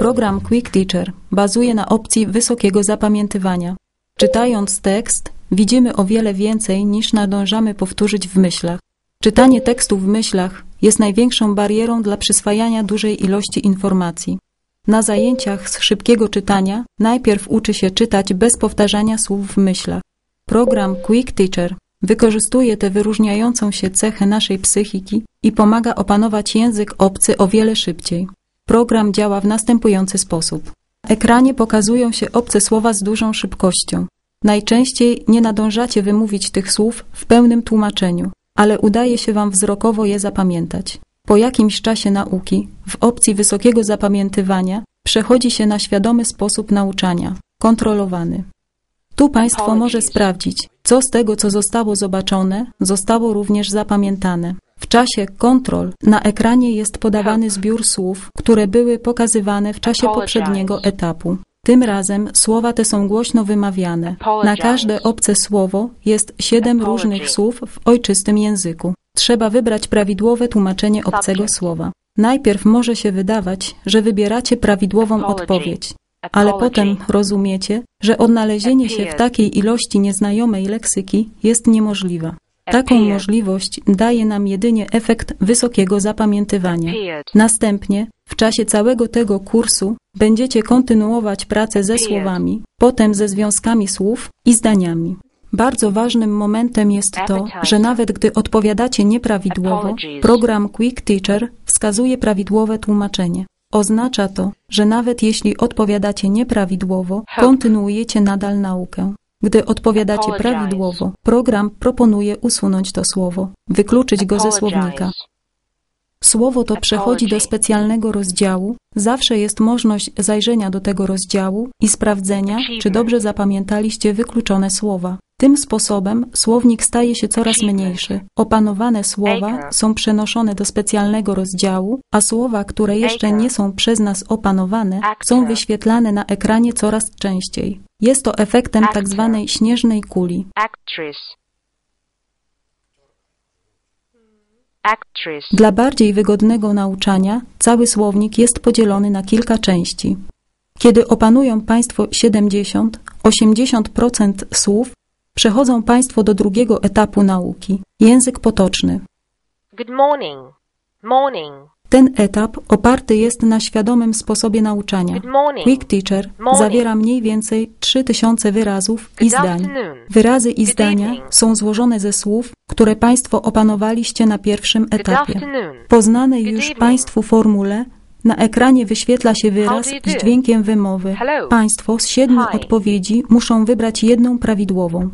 Program Quick Teacher bazuje na opcji wysokiego zapamiętywania. Czytając tekst, widzimy o wiele więcej niż nadążamy powtórzyć w myślach. Czytanie tekstu w myślach jest największą barierą dla przyswajania dużej ilości informacji. Na zajęciach z szybkiego czytania najpierw uczy się czytać bez powtarzania słów w myślach. Program Quick Teacher wykorzystuje tę wyróżniającą się cechę naszej psychiki i pomaga opanować język obcy o wiele szybciej. Program działa w następujący sposób. Na ekranie pokazują się obce słowa z dużą szybkością. Najczęściej nie nadążacie wymówić tych słów w pełnym tłumaczeniu, ale udaje się Wam wzrokowo je zapamiętać. Po jakimś czasie nauki, w opcji wysokiego zapamiętywania, przechodzi się na świadomy sposób nauczania, kontrolowany. Tu Państwo może sprawdzić, co z tego, co zostało zobaczone, zostało również zapamiętane. W czasie kontrol na ekranie jest podawany zbiór słów, które były pokazywane w czasie poprzedniego etapu. Tym razem słowa te są głośno wymawiane. Na każde obce słowo jest siedem różnych słów w ojczystym języku. Trzeba wybrać prawidłowe tłumaczenie obcego słowa. Najpierw może się wydawać, że wybieracie prawidłową odpowiedź, ale potem rozumiecie, że odnalezienie się w takiej ilości nieznajomej leksyki jest niemożliwe. Taką możliwość daje nam jedynie efekt wysokiego zapamiętywania. Następnie, w czasie całego tego kursu, będziecie kontynuować pracę ze słowami, potem ze związkami słów i zdaniami. Bardzo ważnym momentem jest to, że nawet gdy odpowiadacie nieprawidłowo, program Quick Teacher wskazuje prawidłowe tłumaczenie. Oznacza to, że nawet jeśli odpowiadacie nieprawidłowo, kontynuujecie nadal naukę. Gdy odpowiadacie prawidłowo, program proponuje usunąć to słowo, wykluczyć go ze słownika. Słowo to przechodzi do specjalnego rozdziału. Zawsze jest możliwość zajrzenia do tego rozdziału i sprawdzenia, czy dobrze zapamiętaliście wykluczone słowa. Tym sposobem słownik staje się coraz mniejszy. Opanowane słowa są przenoszone do specjalnego rozdziału, a słowa, które jeszcze nie są przez nas opanowane, są wyświetlane na ekranie coraz częściej. Jest to efektem tak zwanej śnieżnej kuli. Dla bardziej wygodnego nauczania cały słownik jest podzielony na kilka części. Kiedy opanują Państwo 70-80% słów, przechodzą Państwo do drugiego etapu nauki język potoczny. Good morning. Morning. Ten etap oparty jest na świadomym sposobie nauczania. Quick Teacher zawiera mniej więcej 3000 wyrazów i zdań. Wyrazy i zdania są złożone ze słów, które Państwo opanowaliście na pierwszym etapie. Good już. Państwu formule na ekranie wyświetla się wyraz z dźwiękiem wymowy. Państwo z siedmiu odpowiedzi muszą wybrać jedną prawidłową.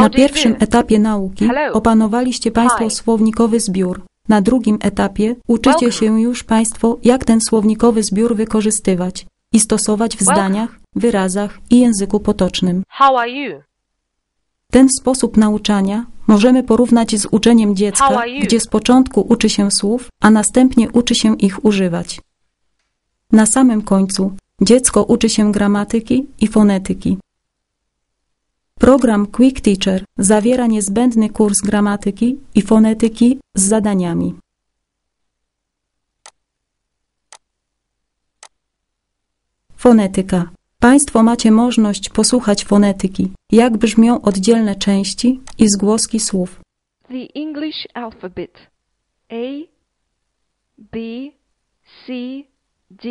Na pierwszym etapie nauki opanowaliście Państwo słownikowy zbiór. Na drugim etapie uczycie się już Państwo, jak ten słownikowy zbiór wykorzystywać i stosować w zdaniach, wyrazach i języku potocznym. How are you? Ten sposób nauczania możemy porównać z uczeniem dziecka, gdzie z początku uczy się słów, a następnie uczy się ich używać. Na samym końcu dziecko uczy się gramatyki i fonetyki. Program Quick Teacher zawiera niezbędny kurs gramatyki i fonetyki z zadaniami. Fonetyka. Państwo macie możliwość posłuchać fonetyki, jak brzmią oddzielne części i zgłoski słów. The English alphabet A, B, C, D,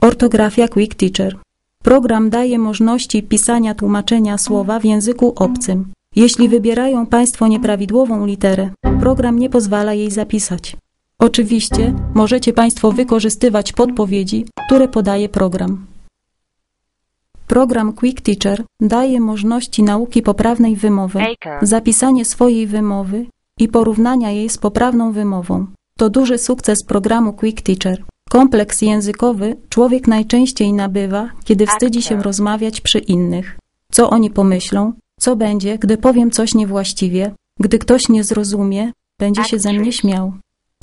Ortografia Quick Teacher. Program daje możliwości pisania tłumaczenia słowa w języku obcym. Jeśli wybierają Państwo nieprawidłową literę, program nie pozwala jej zapisać. Oczywiście możecie Państwo wykorzystywać podpowiedzi, które podaje program. Program Quick Teacher daje możliwości nauki poprawnej wymowy, zapisanie swojej wymowy i porównania jej z poprawną wymową. To duży sukces programu Quick Teacher. Kompleks językowy człowiek najczęściej nabywa, kiedy wstydzi się rozmawiać przy innych. Co oni pomyślą? Co będzie, gdy powiem coś niewłaściwie? Gdy ktoś nie zrozumie, będzie się ze mnie śmiał.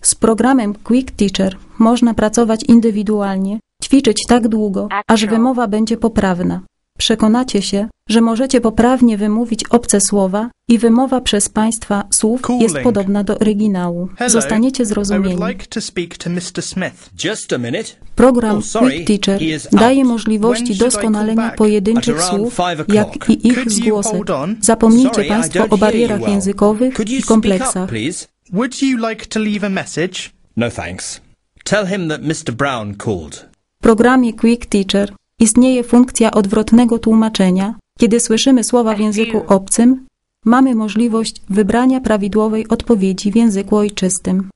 Z programem Quick Teacher można pracować indywidualnie, ćwiczyć tak długo, aż wymowa będzie poprawna. Przekonacie się, że możecie poprawnie wymówić obce słowa i wymowa przez Państwa słów Calling. jest podobna do oryginału. Hello. Zostaniecie zrozumieni. like to to Mr. Smith. Just a minute. Program Oh, sorry, Quick Teacher daje możliwości doskonalenia pojedynczych słów, jak i ich Could zgłosek. Zapomnijcie Sorry, Państwo o barierach well. językowych i up, kompleksach. please? Would you like to leave a message? No thanks. Tell him that Mr. Brown called. W programie Quick Teacher istnieje funkcja odwrotnego tłumaczenia. Kiedy słyszymy słowa w języku obcym, mamy możliwość wybrania prawidłowej odpowiedzi w języku ojczystym.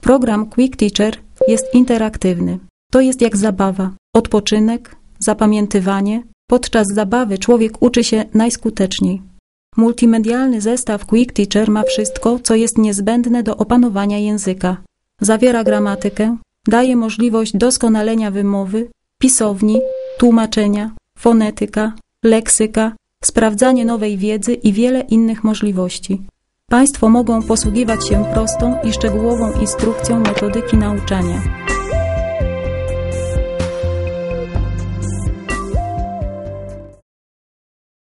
Program Quick Teacher jest interaktywny. To jest jak zabawa, odpoczynek, zapamiętywanie. Podczas zabawy człowiek uczy się najskuteczniej. Multimedialny zestaw Quick Teacher ma wszystko, co jest niezbędne do opanowania języka. Zawiera gramatykę, daje możliwość doskonalenia wymowy, pisowni, tłumaczenia, fonetyka, leksyka, sprawdzanie nowej wiedzy i wiele innych możliwości. Państwo mogą posługiwać się prostą i szczegółową instrukcją metodyki nauczania.